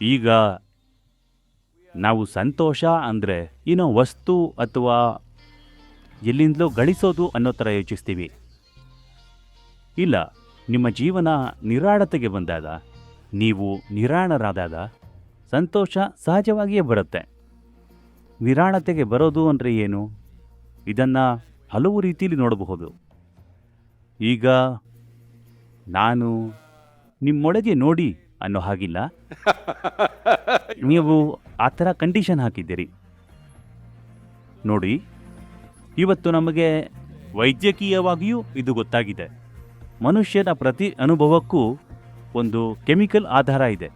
ಈಗ ನಾವು ಸಂತೋಷ ಅಂದರೆ ಏನೋ ವಸ್ತು ಅಥವಾ ಎಲ್ಲಿಂದಲೋ ಗಳಿಸೋದು ಅನ್ನೋ ಥರ ಯೋಚಿಸ್ತೀವಿ. ಇಲ್ಲ, ನಿಮ್ಮ ಜೀವನ ನಿರಾಳತೆಗೆ ಬಂದಾಗ, ನೀವು ನಿರಾಣರಾದಾಗ ಸಂತೋಷ ಸಹಜವಾಗಿಯೇ ಬರುತ್ತೆ. ನಿರಾಳತೆಗೆ ಬರೋದು ಅಂದರೆ ಏನು? ಇದನ್ನು ಹಲವು ರೀತಿಯಲ್ಲಿ ನೋಡಬಹುದು. ಈಗ ನಾನು ನಿಮ್ಮೊಳಗೆ ನೋಡಿ ಅನ್ನೋ ಹಾಗಿಲ್ಲ. ನೀವು ಆ ಥರ ಕಂಡೀಷನ್ ಹಾಕಿದ್ದೀರಿ. ನೋಡಿ, ಇವತ್ತು ನಮಗೆ ವೈದ್ಯಕೀಯವಾಗಿಯೂ ಇದು ಗೊತ್ತಾಗಿದೆ. ಮನುಷ್ಯನ ಪ್ರತಿ ಅನುಭವಕ್ಕೂ ಒಂದು ಕೆಮಿಕಲ್ ಆಧಾರ ಇದೆ.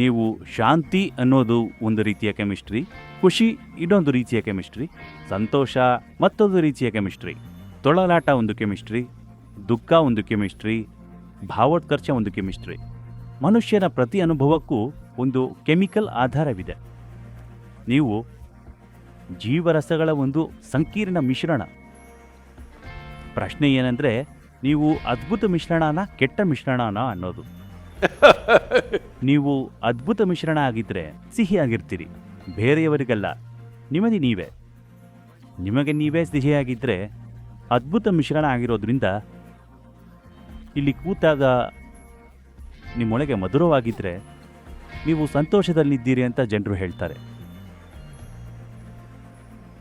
ನೀವು ಶಾಂತಿ ಅನ್ನೋದು ಒಂದು ರೀತಿಯ ಕೆಮಿಸ್ಟ್ರಿ, ಖುಷಿ ಇನ್ನೊಂದು ರೀತಿಯ ಕೆಮಿಸ್ಟ್ರಿ, ಸಂತೋಷ ಮತ್ತೊಂದು ರೀತಿಯ ಕೆಮಿಸ್ಟ್ರಿ, ತೊಳಲಾಟ ಒಂದು ಕೆಮಿಸ್ಟ್ರಿ, ದುಃಖ ಒಂದು ಕೆಮಿಸ್ಟ್ರಿ ಭಾವೋತ್ಕರ್ಷ ಒಂದು ಕೆಮಿಸ್ಟ್ರಿ. ಮನುಷ್ಯನ ಪ್ರತಿ ಅನುಭವಕ್ಕೂ ಒಂದು ಕೆಮಿಕಲ್ ಆಧಾರವಿದೆ. ನೀವು ಜೀವರಸಗಳ ಒಂದು ಸಂಕೀರ್ಣ ಮಿಶ್ರಣ. ಪ್ರಶ್ನೆ ಏನಂದ್ರೆ, ನೀವು ಅದ್ಭುತ ಮಿಶ್ರಣನ ಕೆಟ್ಟ ಮಿಶ್ರಣನ ಅನ್ನೋದು. ನೀವು ಅದ್ಭುತ ಮಿಶ್ರಣ ಆಗಿದ್ರೆ ಸಿಹಿಯಾಗಿರ್ತೀರಿ, ಬೇರೆಯವರಿಗಲ್ಲ. ನಿಮಗೆ ನೀವೇ. ನಿಮಗೆ ನೀವೇ ಸಿಹಿಯಾಗಿದ್ದರೆ ಅದ್ಭುತ ಮಿಶ್ರಣ ಆಗಿರೋದ್ರಿಂದ ಇಲ್ಲಿ ಕೂತಾಗ ನಿಮ್ಮೊಳಗೆ ಮಧುರವಾಗಿದ್ದರೆ ನೀವು ಸಂತೋಷದಲ್ಲಿದ್ದೀರಿ ಅಂತ ಜನರು ಹೇಳ್ತಾರೆ.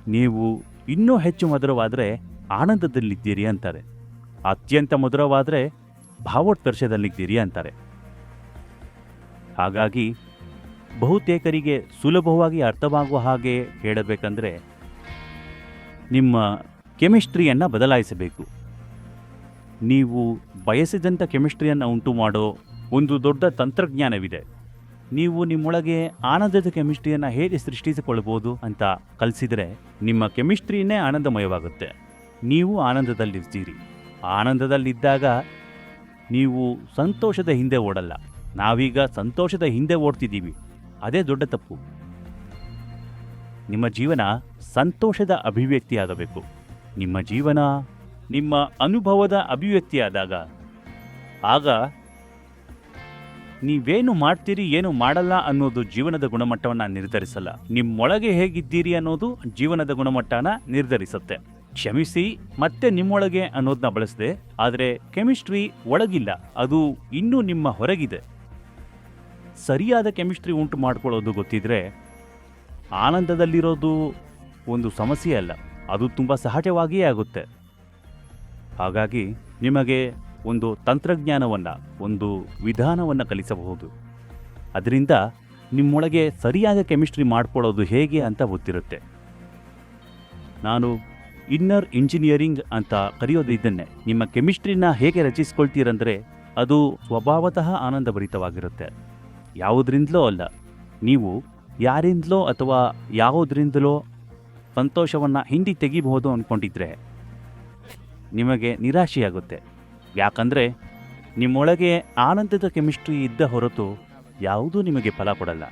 ನೀವು ಇನ್ನೂ ಹೆಚ್ಚು ಮಧುರವಾದರೆ ಆನಂದದಲ್ಲಿದ್ದೀರಿ ಅಂತಾರೆ. ಅತ್ಯಂತ ಮಧುರವಾದರೆ ಭಾವೋತ್ಕರ್ಷದಲ್ಲಿದ್ದೀರಿ ಅಂತಾರೆ. ಹಾಗಾಗಿ ಬಹುತೇಕರಿಗೆ ಸುಲಭವಾಗಿ ಅರ್ಥವಾಗುವ ಹಾಗೆ ಹೇಳಬೇಕಂದ್ರೆ ನಿಮ್ಮ ಕೆಮಿಸ್ಟ್ರಿಯನ್ನು ಬದಲಾಯಿಸಬೇಕು. ನೀವು ಬಯಸಿದಂಥ ಕೆಮಿಸ್ಟ್ರಿಯನ್ನು ಉಂಟು ಮಾಡೋ ಒಂದು ದೊಡ್ಡ ತಂತ್ರಜ್ಞಾನವಿದೆ. ನೀವು ನಿಮ್ಮೊಳಗೆ ಆನಂದದ ಕೆಮಿಸ್ಟ್ರಿಯನ್ನು ಹೇಗೆ ಸೃಷ್ಟಿಸಿಕೊಳ್ಬೋದು ಅಂತ ಕಲಿಸಿದರೆ ನಿಮ್ಮ ಕೆಮಿಸ್ಟ್ರಿನೇ ಆನಂದಮಯವಾಗುತ್ತೆ. ನೀವು ಆನಂದದಲ್ಲಿರ್ತೀರಿ ಆನಂದದಲ್ಲಿದ್ದಾಗ ನೀವು ಸಂತೋಷದ ಹಿಂದೆ ಓಡಲ್ಲ. ನಾವೀಗ ಸಂತೋಷದ ಹಿಂದೆ ಓಡ್ತಿದ್ದೀವಿ. ಅದೇ ದೊಡ್ಡ ತಪ್ಪು. ನಿಮ್ಮ ಜೀವನ ಸಂತೋಷದ ಅಭಿವ್ಯಕ್ತಿಯಾಗಬೇಕು. ನಿಮ್ಮ ಜೀವನ ನಿಮ್ಮ ಅನುಭವದ ಅಭಿವ್ಯಕ್ತಿಯಾದಾಗ. ಆಗ ನೀವೇನು ಮಾಡ್ತೀರಿ, ಏನು ಮಾಡಲ್ಲ ಅನ್ನೋದು ಜೀವನದ ಗುಣಮಟ್ಟವನ್ನು ನಿರ್ಧರಿಸಲ್ಲ. ನಿಮ್ಮೊಳಗೆ ಹೇಗಿದ್ದೀರಿ ಅನ್ನೋದು ಜೀವನದ ಗುಣಮಟ್ಟನ ನಿರ್ಧರಿಸುತ್ತೆ. ಕ್ಷಮಿಸಿ, ಮತ್ತೆ ನಿಮ್ಮೊಳಗೆ ಅನ್ನೋದನ್ನ ಬಳಸದೆ, ಆದರೆ ಕೆಮಿಸ್ಟ್ರಿ ಒಳಗಿಲ್ಲ, ಅದು ಇನ್ನೂ ನಿಮ್ಮ ಹೊರಗಿದೆ. ಸರಿಯಾದ ಕೆಮಿಸ್ಟ್ರಿ ಉಂಟು ಮಾಡ್ಕೊಳ್ಳೋದು ಗೊತ್ತಿದ್ರೆ, ಆನಂದದಲ್ಲಿರೋದು ಒಂದು ಸಮಸ್ಯೆ ಅಲ್ಲ, ಅದು ತುಂಬ ಸಹಜವಾಗಿಯೇ ಆಗುತ್ತೆ. ಹಾಗಾಗಿ, ನಿಮಗೆ ಒಂದು ತಂತ್ರಜ್ಞಾನವನ್ನು, ಒಂದು ವಿಧಾನವನ್ನು ಕಲಿಸಬಹುದು. ಅದರಿಂದ ನಿಮ್ಮೊಳಗೆ ಸರಿಯಾದ ಕೆಮಿಸ್ಟ್ರಿ ಮಾಡ್ಕೊಳ್ಳೋದು ಹೇಗೆ ಅಂತ ಗೊತ್ತಿರುತ್ತೆ. ನಾನು ಇನ್ನರ್ ಇಂಜಿನಿಯರಿಂಗ್ ಅಂತ ಕರೆಯೋದು ಇದನ್ನೇ ನಿಮ್ಮ ಕೆಮಿಸ್ಟ್ರಿನ ಹೇಗೆ ರಚಿಸ್ಕೊಳ್ತೀರಂದರೆ ಅದು ಸ್ವಭಾವತಃ ಆನಂದಭರಿತವಾಗಿರುತ್ತೆ. ಯಾವುದರಿಂದಲೋ ಅಲ್ಲ, ನೀವು ಯಾರಿಂದಲೋ ಅಥವಾ ಯಾವುದರಿಂದಲೋ ಸಂತೋಷವನ್ನು ಹಿಂದಿ ತೆಗಿಬಹುದು ಅಂದ್ಕೊಂಡಿದ್ರೆ ನಿಮಗೆ ನಿರಾಶೆಯಾಗುತ್ತೆ. ಯಾಕಂದರೆ ನಿಮ್ಮೊಳಗೆ ಆನಂದದ ಕೆಮಿಸ್ಟ್ರಿ ಇದ್ದ ಹೊರತು ಯಾವುದೂ ನಿಮಗೆ ಫಲ ಕೊಡಲ್ಲ.